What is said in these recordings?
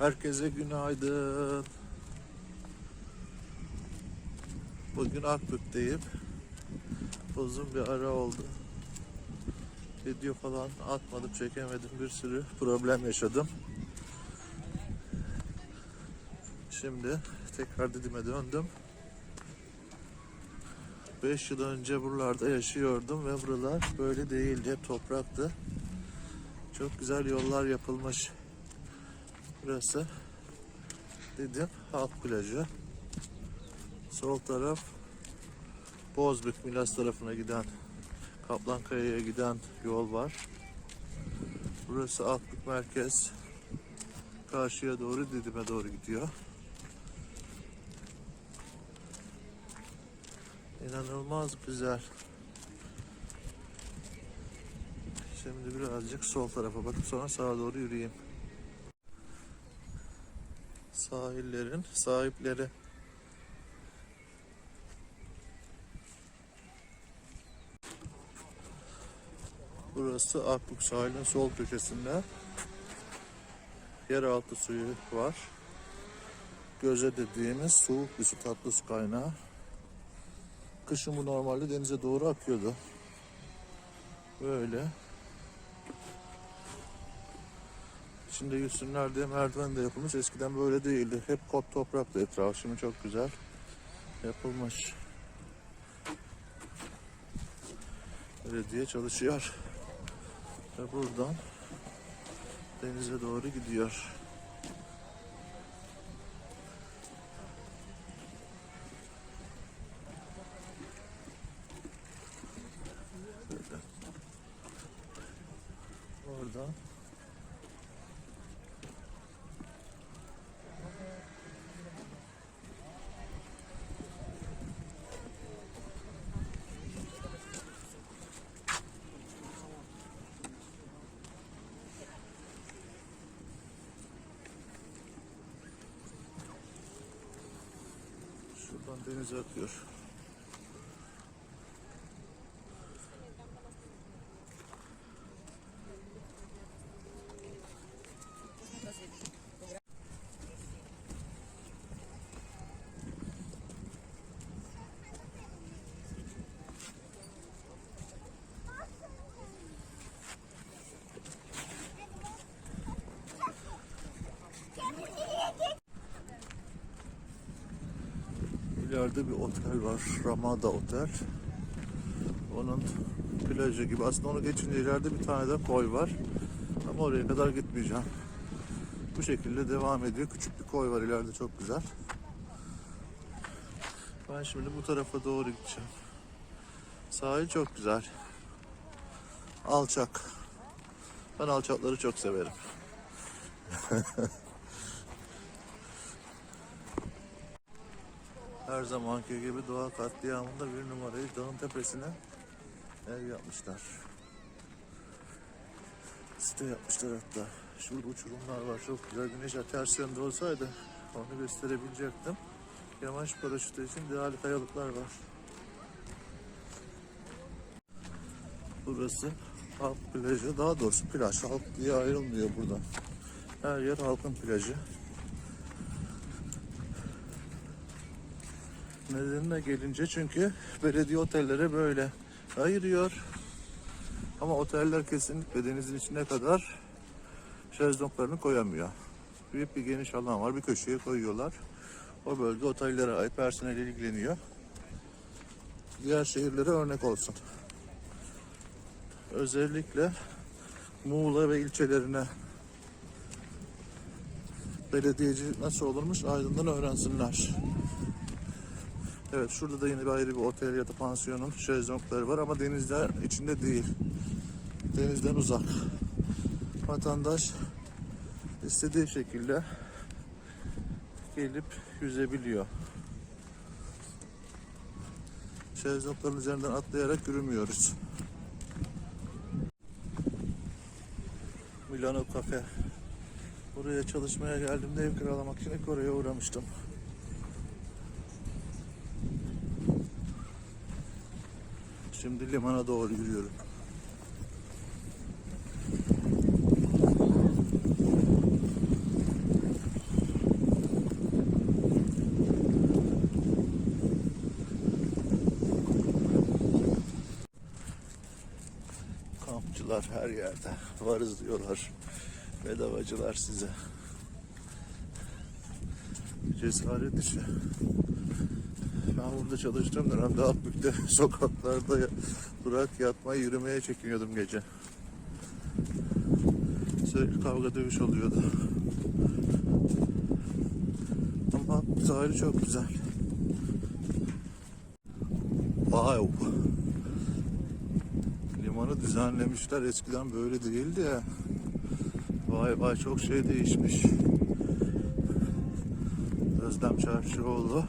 Herkese günaydın. Bugün Akbük'teyim. Uzun bir ara oldu. Video falan atmadım, çekemedim. Bir sürü problem yaşadım. Şimdi tekrar Didim'e döndüm. 5 yıl önce buralarda yaşıyordum ve buralar böyle değildi. Hep topraktı. Çok güzel yollar yapılmış. Burası dedim halk plajı. Sol taraf Bozbük Milas tarafına giden Kaplankaya'ya giden yol var. Burası Akbük merkez. Karşıya doğru Didim'e doğru gidiyor. İnanılmaz güzel. Şimdi birazcık sol tarafa bakıp sonra sağa doğru yürüyeyim. Sahillerin sahipleri. Burası Akbük sahilin sol köşesinde. Yeraltı suyu var. Göze dediğimiz soğuk bir su, tatlı su kaynağı. Kışın bu normalde denize doğru akıyordu. Böyle. İçinde yüzsünler diye merdiven de yapılmış. Eskiden böyle değildi. Hep kot topraktı etrafı. Şimdi çok güzel yapılmış. Belediye çalışıyor. Ve buradan denize doğru gidiyor. Böyle. Oradan Şuradan denize akıyor. İleride bir otel var. Ramada Otel. Onun plajı gibi. Aslında onu geçince ileride bir tane de koy var. Ama oraya kadar gitmeyeceğim. Bu şekilde devam ediyor. Küçük bir koy var ileride çok güzel. Ben şimdi bu tarafa doğru gideceğim. Sahil çok güzel. Alçak. Ben alçakları çok severim. Her zamanki gibi doğa katliamında bir numarayı dağın tepesine ev yapmışlar. Site yapmışlar hatta. Şurada uçurumlar var çok güzel. Güneş ters yönde olsaydı onu gösterebilecektim. Yamaç paraşütü için değerli kayalıklar var. Burası halk plajı. Daha doğrusu plaj. Halk diye ayrılmıyor burada. Her yer halkın plajı. Nedenine gelince çünkü belediye otellere böyle ayırıyor. Ama oteller kesinlikle denizin içine kadar şezlonglarını koyamıyor. Büyük bir geniş alan var. Bir köşeye koyuyorlar. O bölge otellere ait personel ilgileniyor. Diğer şehirlere örnek olsun. Özellikle Muğla ve ilçelerine belediyeci nasıl olurmuş Aydın'dan öğrensinler. Evet şurada da yine bir ayrı bir otel ya da pansiyonun şezlongları var ama denizler içinde değil. Denizden uzak. Vatandaş istediği şekilde gelip yüzebiliyor. Şezlongların üzerinden atlayarak yürümüyoruz. Milano Cafe. Buraya çalışmaya geldiğimde ev kiralamak için oraya uğramıştım. Şimdi limana doğru yürüyorum. Kampçılar her yerde varız diyorlar. Bedavacılar size. Cesaret işi. Ben burada çalıştığım dönemde Akbük'te sokaklarda durak yatmaya yürümeye çekiniyordum gece. Sürekli kavga dövüş oluyordu. Ama sahili çok güzel. Wow. Limanı düzenlemişler. Eskiden böyle değildi ya. Vay vay çok şey değişmiş. Özlem Çarşıoğlu.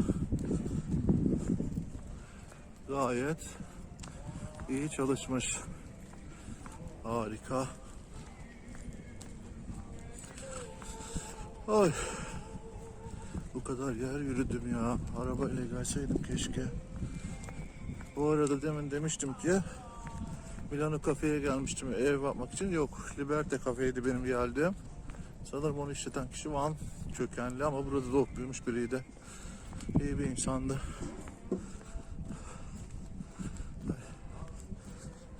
Gayet iyi çalışmış. Harika. Ay. Bu kadar yer yürüdüm ya. Arabayla gelseydim keşke. Bu arada demin demiştim ki Milano kafeye gelmiştim ev bakmak için. Yok Liberte kafeydi benim geldiğim. Sanırım onu işleten kişi Van kökenli ama burada doğup büyümüş biriydi. İyi bir insandı.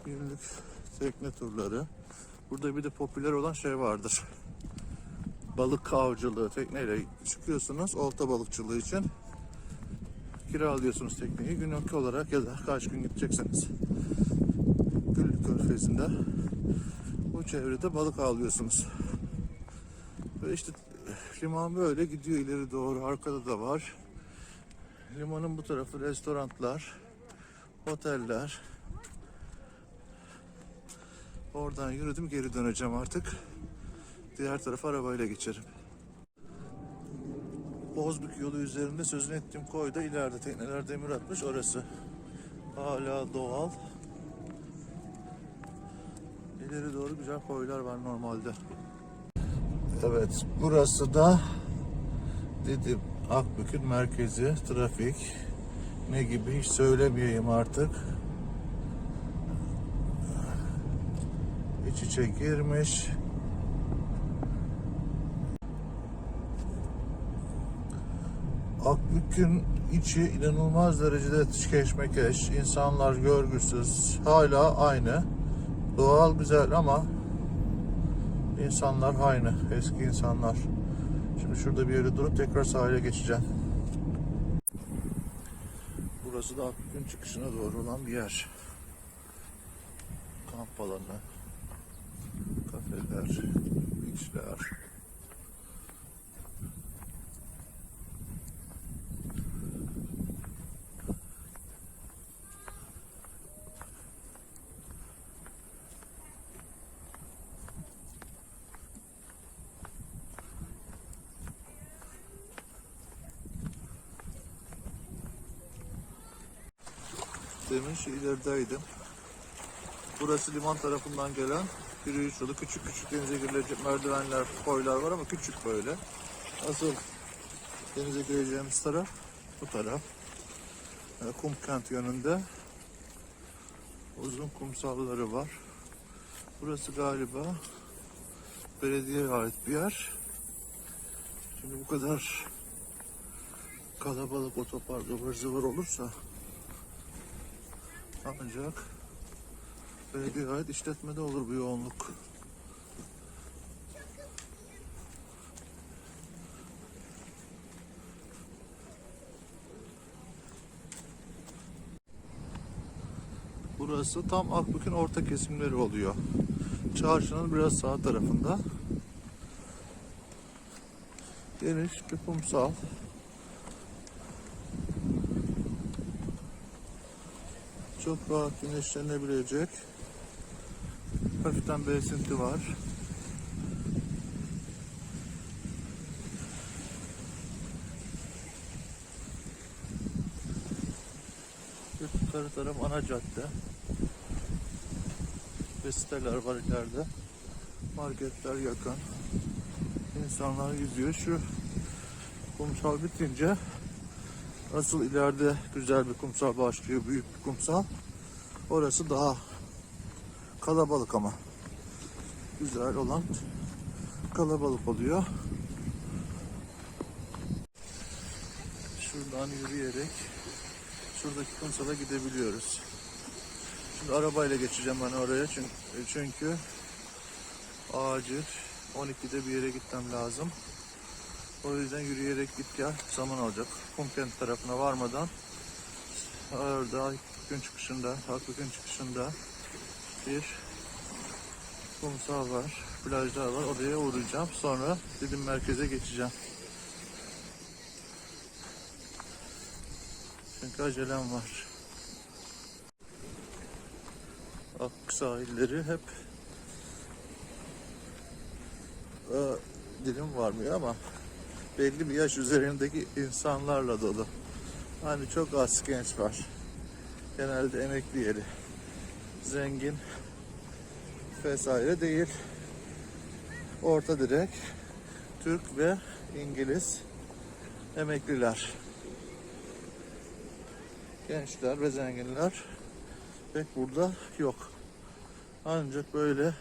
Günlük tekne turları. Burada bir de popüler olan şey vardır. Balık avcılığı tekneyle çıkıyorsunuz olta balıkçılığı için kiralıyorsunuz tekneyi günlük olarak ya da kaç gün gidecekseniz Güllük Körfezi'nde bu çevrede balık avlıyorsunuz. Ve işte liman böyle gidiyor ileri doğru arkada da var. Limanın bu tarafı restoranlar, oteller. Oradan yürüdüm geri döneceğim artık. Diğer tarafa arabayla geçerim. Bozbük yolu üzerinde sözünü ettiğim koyda ileride tekneler demir atmış orası. Hala doğal. İleri doğru güzel koylar var normalde. Evet burası da dedim Akbük'ün merkezi trafik ne gibi hiç söylemeyeyim artık. İç içe girmiş. Akbük'ün içi inanılmaz derecede keşmekeş, insanlar görgüsüz, hala aynı. Doğal güzel ama insanlar aynı, eski insanlar. Şimdi şurada bir yere durup tekrar sahile geçeceğim. Burası da Akbük'ün çıkışına doğru olan bir yer. Kamp alanı, kafeler, beachler. Demin şu ilerideydim. Burası liman tarafından gelen yürüyüş yolu. Küçük küçük denize girilecek merdivenler, koylar var ama küçük böyle. Asıl denize gireceğimiz taraf bu taraf. Yani kum kent yönünde uzun kumsalları var. Burası galiba belediyeye ait bir yer. Şimdi bu kadar kalabalık otopark ıvır zıvır olursa ancak belediye ait işletmede olur bu yoğunluk. Burası tam Akbük'ün orta kesimleri oluyor. Çarşının biraz sağ tarafında. Geniş bir kumsal. Çok rahat güneşlenebilecek. Hafiften bir esinti var. Yukarı taraf ana cadde. Ve siteler var ileride. Marketler yakın. İnsanlar yüzüyor. Şu kumsal bitince asıl ileride güzel bir kumsal başlıyor. Büyük bir kumsal. Orası daha kalabalık ama. Güzel olan kalabalık oluyor. Şuradan yürüyerek şuradaki kumsala gidebiliyoruz. Şimdi arabayla geçeceğim ben oraya çünkü, çünkü acil 12'de bir yere gitmem lazım. O yüzden yürüyerek git gel zaman alacak. Kumkent tarafına varmadan orada Akbük'ün çıkışında, Akbük'ün çıkışında bir kumsal var, plajlar var. Oraya uğrayacağım. Sonra Didim merkeze geçeceğim. Çünkü acelem var. Ak sahilleri hep e, dilim varmıyor ama belli bir yaş üzerindeki insanlarla dolu. Hani çok az genç var. Genelde emekli yeri. Zengin vesaire değil. Orta direk Türk ve İngiliz emekliler. Gençler ve zenginler pek burada yok. Ancak böyle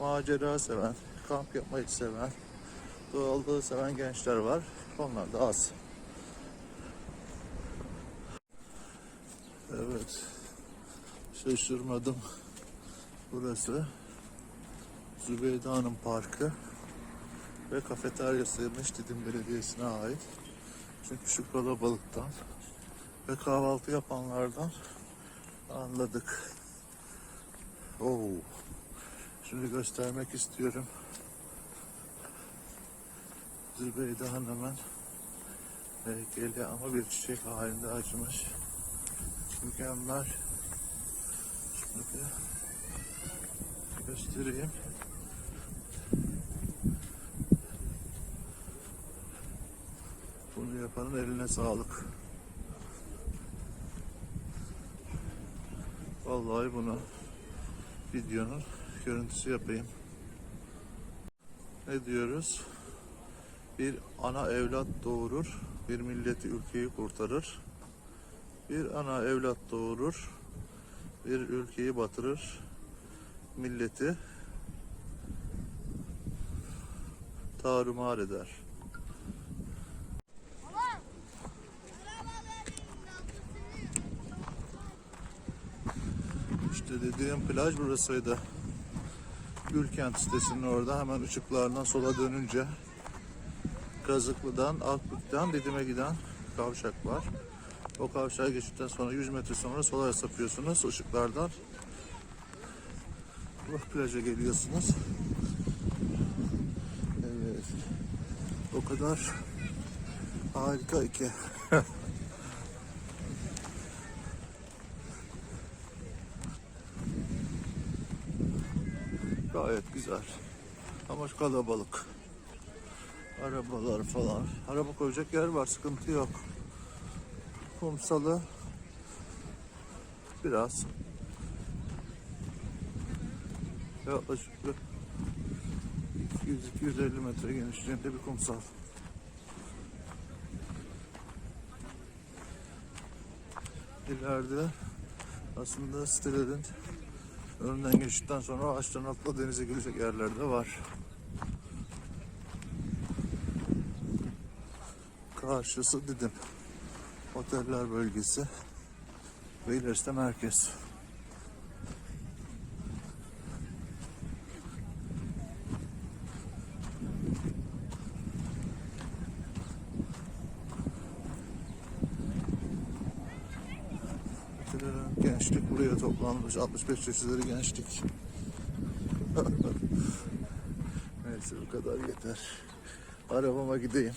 macera seven, kamp yapmayı seven, doğallığı seven gençler var. Onlar da az. Evet. Şaşırmadım. Burası Zübeyde Hanım Parkı ve kafeteryasıymış Didim Belediyesi'ne ait. Çünkü şu kalabalıktan ve kahvaltı yapanlardan anladık. Oo. Şimdi göstermek istiyorum. Zübeyde Hanım'ın heykeli ama bir çiçek halinde açmış. Mükemmel. Şimdi göstereyim. Bunu yapanın eline sağlık. Vallahi bunu videonun görüntüsü yapayım. Ne diyoruz? Bir ana evlat doğurur, bir milleti ülkeyi kurtarır. Bir ana evlat doğurur, bir ülkeyi batırır, milleti tarumar eder. İşte dediğim plaj burasıydı. Gülkent sitesinin orada hemen ışıklarından sola dönünce Kazıklı'dan, Akbük'ten Didim'e giden kavşak var. O kavşağı geçtikten sonra 100 metre sonra sola sapıyorsunuz ışıklardan. Bu plaja geliyorsunuz. Evet. O kadar harika ki. Gayet güzel. Ama kalabalık. Arabalar falan. Araba koyacak yer var, sıkıntı yok. Kumsalı biraz yaklaşık bir 200-250 metre genişliğinde bir kumsal. İleride aslında sitelerin önünden geçtikten sonra ağaçların altında denize girecek yerler de var. Karşısı Didim. Oteller bölgesi ve ilerisi merkez. Gençlik buraya toplanmış. 65 yaş üzeri gençlik. Neyse bu kadar yeter. Arabama gideyim.